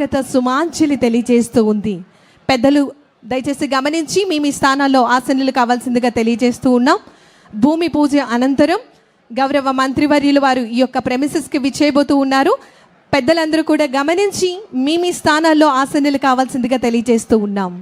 స్వాగత సుమాంజలి తెలియజేస్తూ ఉంది. పెద్దలు దయచేసి గమనించి మీ మీ స్థానాల్లో ఆసనులు కావాల్సిందిగా తెలియజేస్తూ ఉన్నాం. భూమి పూజ అనంతరం గౌరవ మంత్రివర్యులు వారు ఈ యొక్క ప్రెమిసెస్కి విచ్చేయబోతూ ఉన్నారు. పెద్దలందరూ కూడా గమనించి మీ మీ స్థానాల్లో ఆసనులు కావాల్సిందిగా తెలియజేస్తూ ఉన్నాం.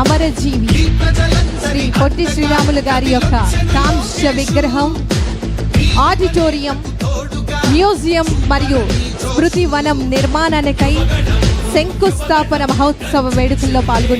అమరజీవి. శ్రీ పొట్టి శ్రీరాములు గారి యొక్క కాంస్య విగ్రహం ఆడిటోరియం మ్యూజియం మరియు స్మృతి వనం నిర్మాణానికై శంకుస్థాపన మహోత్సవ వేడుకల్లో పాల్గొంటూ